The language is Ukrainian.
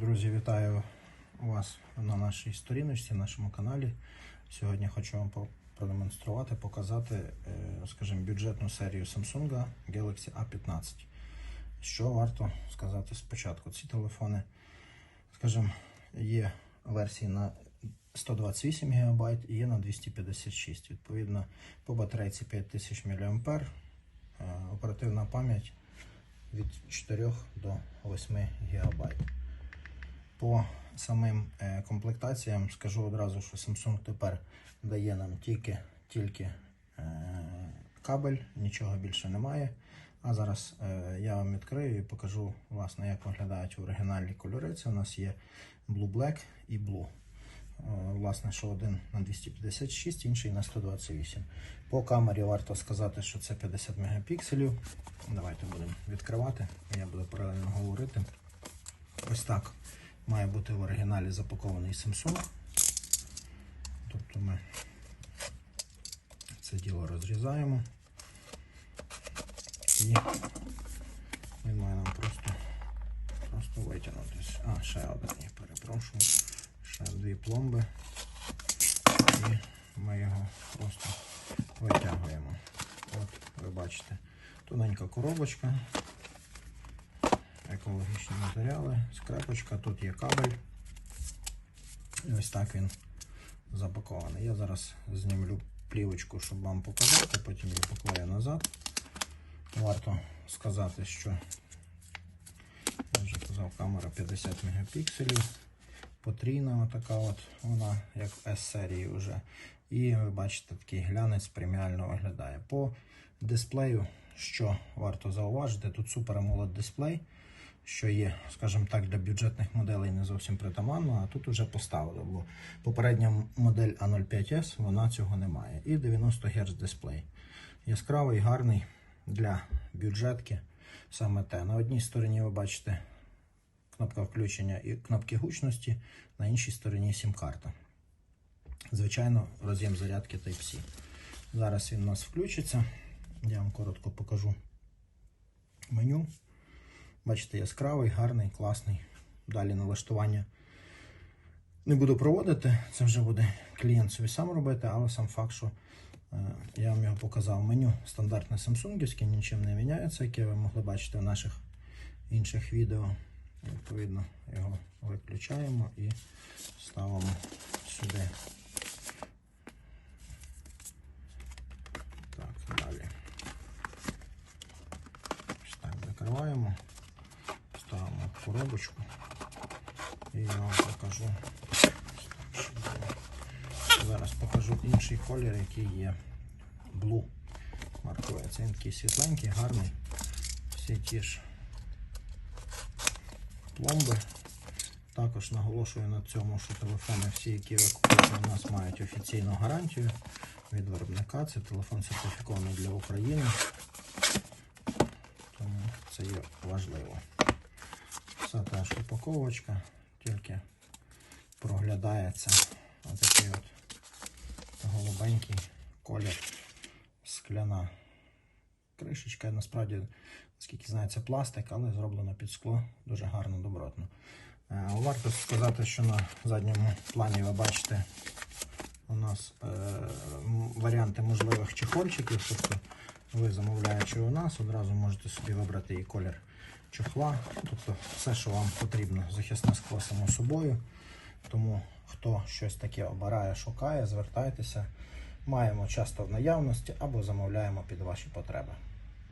Друзі, вітаю вас на нашій сторіночці, на нашому каналі. Сьогодні хочу вам продемонструвати, показати, е, скажімо, бюджетну серію Samsung Galaxy A15. Що варто сказати спочатку? Ці телефони, скажімо, є версії на 128 ГБ і є на 256. Відповідно, по батарейці 5000 мАh, е, оперативна пам'ять від 4 до 8 ГБ. По самим е, комплектаціям скажу одразу, що Samsung тепер дає нам тільки, тільки е, кабель, нічого більше немає. А зараз е, я вам відкрию і покажу, власне, як виглядають оригінальні кольори. Це у нас є Blue Black і Blue. Власне, що один на 256, інший на 128. По камері варто сказати, що це 50 мегапікселів. Давайте будемо відкривати. Я буду паралельно говорити. Ось так має бути в оригіналі запакований Samsung. Тобто ми це діло розрізаємо. І він має нам просто, просто витягнутися. А, ще один, я перепрошую. Ще дві пломби. І ми його просто витягуємо. От, ви бачите, тоненька коробочка екологічні матеріали, скрепочка, тут є кабель. І ось так він запакований. Я зараз знімлю плівочку, щоб вам показати, потім її поклею назад. Варто сказати, що я вже казав, камера 50 мегапікселів. Потрійна така от вона, як в S-серії вже. І ви бачите, такий глянець преміально виглядає. По дисплею, що варто зауважити, тут Super AMOLED дисплей, що є, скажімо так, для бюджетних моделей не зовсім притаманно, а тут вже поставили, бо попередня модель A05S вона цього не має. І 90 Гц дисплей. Яскравий, гарний для бюджетки. Саме те. На одній стороні ви бачите кнопка включення і кнопки гучності, на іншій стороні сім-карта. Звичайно, роз'єм зарядки Type-C. Зараз він у нас включиться. Я вам коротко покажу меню. Бачите, яскравий, гарний, класний. Далі налаштування не буду проводити, це вже буде клієнт собі сам робити, але сам факт, що е, я вам його показав. Меню стандартне самсунгівське, нічим не міняється, яке ви могли бачити в наших інших відео. Відповідно, його виключаємо і ставимо сюди. Так, далі. Ось так закриваємо, коробочку і я вам покажу. Зараз покажу інший колір, який є Blue. Маркується. Він такий світленький, гарний. Всі ті ж пломби. Також наголошую на цьому, що телефони всі, які ви купуєте, у нас мають офіційну гарантію від виробника. Це телефон сертифікований для України. Тому це є важливо. Все теж упаковочка, тільки проглядається отакий от голубенький колір скляна кришечка. Насправді, наскільки знаю, це пластик, але зроблено під скло дуже гарно, добротно. Е, Варто сказати, що на задньому плані ви бачите у нас е, варіанти можливих чехольчиків. Тобто ви замовляючи у нас, одразу можете собі вибрати і колір чохла. Тобто все, що вам потрібно, захисне скло само собою. Тому хто щось таке обирає, шукає, звертайтеся. Маємо часто в наявності або замовляємо під ваші потреби.